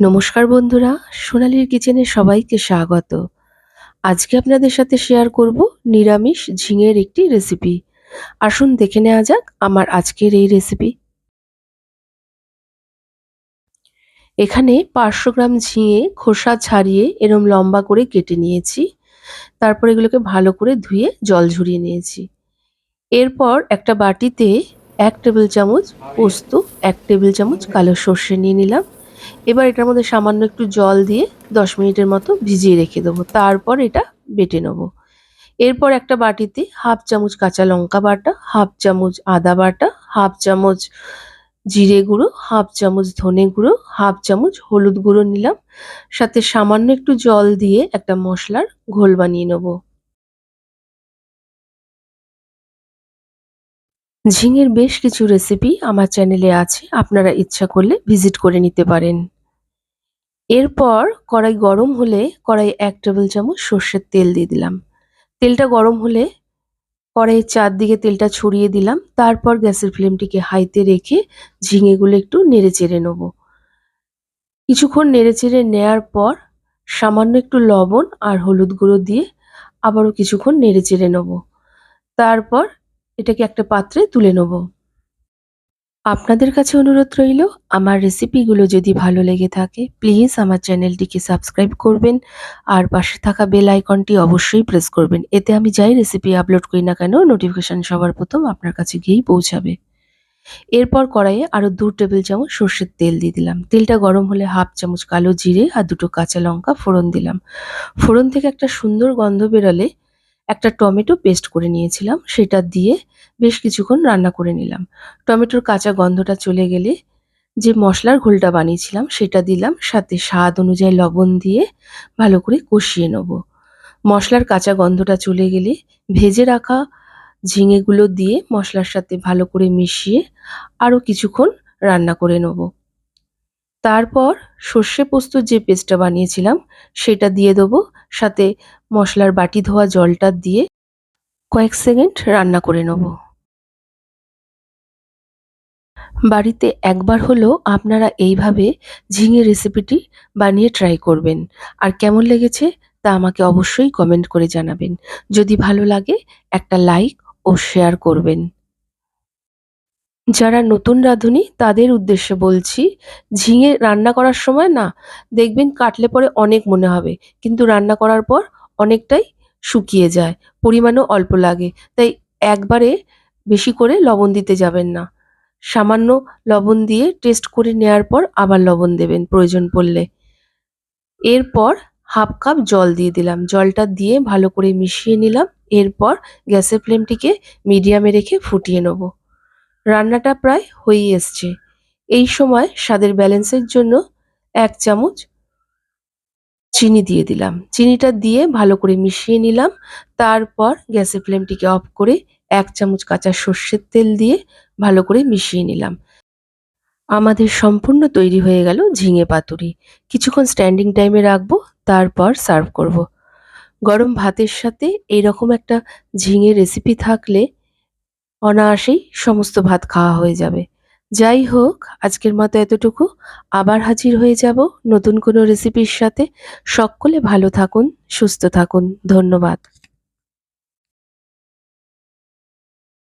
নমস্কার বন্ধুরা, সোনালীর কিচেনে সবাইকে স্বাগত। আজকে আপনাদের সাথে শেয়ার করব নিরামিষ ঝিঙের একটি রেসিপি আসুন দেখে নেওয়া যাক আমার আজকের এই রেসিপি এখানে পাঁচশো গ্রাম ঝিঙে খোসা ছাড়িয়ে এরম লম্বা করে কেটে নিয়েছি। তারপর এগুলোকে ভালো করে ধুয়ে জল ঝরিয়ে নিয়েছি। এরপর একটা বাটিতে এক টেবিল চামচ পোস্ত, এক টেবিল চামচ কালো সর্ষে নিয়ে নিলাম। এবার এটার মধ্যে সামান্য একটু জল দিয়ে দশ মিনিটের মতো ভিজিয়ে রেখে দেবো। তারপর এটা বেটে নেব। এরপর একটা বাটিতে হাফ চামচ কাঁচা লঙ্কা বাটা, হাফ চামচ আদা বাটা, হাফ চামচ জিরে গুঁড়ো, হাফ চামচ ধনে গুঁড়ো, হাফ চামচ হলুদ গুঁড়ো নিলাম। সাথে সামান্য একটু জল দিয়ে একটা মশলার ঘোল বানিয়ে নেব। ঝিঙের বেশ কিছু রেসিপি আমার চ্যানেলে আছে, আপনারা ইচ্ছা করলে ভিজিট করে নিতে পারেন। এরপর কড়াই গরম হলে কড়াই এক টেবিল চামচ সর্ষের তেল দিয়ে দিলাম। তেলটা গরম হলে কড়াইয়ের চারদিকে তেলটা ছড়িয়ে দিলাম। তারপর গ্যাসের ফ্লেমটিকে হাইতে রেখে ঝিঙেগুলো একটু নেড়ে চেড়ে নেব। কিছুক্ষণ নেড়ে চেড়ে নেওয়ার পর সামান্য একটু লবণ আর হলুদ গুঁড়ো দিয়ে আবারও কিছুক্ষণ নেড়ে চেড়ে নেব। তারপর এটাকে একটা পাত্রে তুলে নেব। আপনাদের কাছে অনুরোধ রইল, আমার রেসিপিগুলো যদি ভালো লেগে থাকে প্লিজ আমার চ্যানেলটিকে সাবস্ক্রাইব করবেন, আর পাশে থাকা বেল আইকনটি অবশ্যই প্রেস করবেন। এতে আমি যাই রেসিপি আপলোড করি না কেন নোটিফিকেশান সবার প্রথম আপনার কাছে গিয়েই পৌঁছাবে। এরপর কড়াইয়ে আরও দু টেবিল চামচ সর্ষের তেল দিয়ে দিলাম। তেলটা গরম হলে হাফ চামচ কালো জিরে আর দুটো কাঁচা লঙ্কা ফোড়ন দিলাম। ফোড়ন থেকে একটা সুন্দর গন্ধ বেরোলে একটা টমেটো পেস্ট করে নিয়েছিলাম, সেটা দিয়ে বেশ কিছুক্ষণ রান্না করে নিলাম। টমেটোর কাঁচা গন্ধটা চলে গেলে যে মশলার ঘোলটা বানিয়েছিলাম, সেটা দিলাম, সাথে স্বাদ অনুযায়ী লবণ দিয়ে ভালো করে কষিয়ে নেব। মশলার কাঁচা গন্ধটা চলে গেলে ভেজে রাখা ঝিঙেগুলো দিয়ে মশলার সাথে ভালো করে মিশিয়ে আরও কিছুক্ষণ রান্না করে নেব। তারপর সর্ষে পোস্তর যে পেস্টটা বানিয়েছিলাম, সেটা দিয়ে দেবো। সাথে মশলার বাটি ধোয়া জলটা দিয়ে কয়েক সেকেন্ড রান্না করে নেব। বাড়িতে একবার হলেও আপনারা এইভাবে ঝিঙে রেসিপিটি বানিয়ে ট্রাই করবেন। আর কেমন লেগেছে তা আমাকে অবশ্যই কমেন্ট করে জানাবেন। যদি ভালো লাগে একটা লাইক ও শেয়ার করবেন। যারা নতুন রাঁধুনি, তাদের উদ্দেশ্যে বলছি, ঝিঙে রান্না করার সময় না, দেখবেন কাটলে পরে অনেক মনে হবে, কিন্তু রান্না করার পর অনেকটাই শুকিয়ে যায়, পরিমাণও অল্প লাগে, তাই একবারে বেশি করে লবণ দিতে যাবেন না। সামান্য লবণ দিয়ে টেস্ট করে নেওয়ার পর আবার লবণ দেবেন, প্রয়োজন পড়লে। এরপর হাফ কাপ জল দিয়ে দিলাম, জলটা দিয়ে ভালো করে মিশিয়ে নিলাম, এরপর গ্যাসের ফ্লেমটিকে মিডিয়ামে রেখে ফুটিয়ে নেব। রান্নাটা প্রায় হয়েই এসছে। এই সময় স্বাদের ব্যালেন্সের জন্য এক চামচ চিনি দিয়ে দিলাম। চিনিটা দিয়ে ভালো করে মিশিয়ে নিলাম। তারপর গ্যাসের ফ্লেমটিকে অফ করে এক চামচ কাঁচা সর্ষের তেল দিয়ে ভালো করে মিশিয়ে নিলাম। আমাদের সম্পূর্ণ তৈরি হয়ে গেল ঝিঙে পাতুরি। কিছুক্ষণ স্ট্যান্ডিং টাইমে রাখব, তারপর সার্ভ করব। গরম ভাতের সাথে এইরকম একটা ঝিঙে রেসিপি থাকলে অনায়াসেই সমস্ত ভাত খাওয়া হয়ে যাবে। যাই হোক, আজকের মতো এতটুকু। আবার হাজির হয়ে যাব নতুন কোনো রেসিপির সাথে। সকলে ভালো থাকুন, সুস্থ থাকুন। ধন্যবাদ।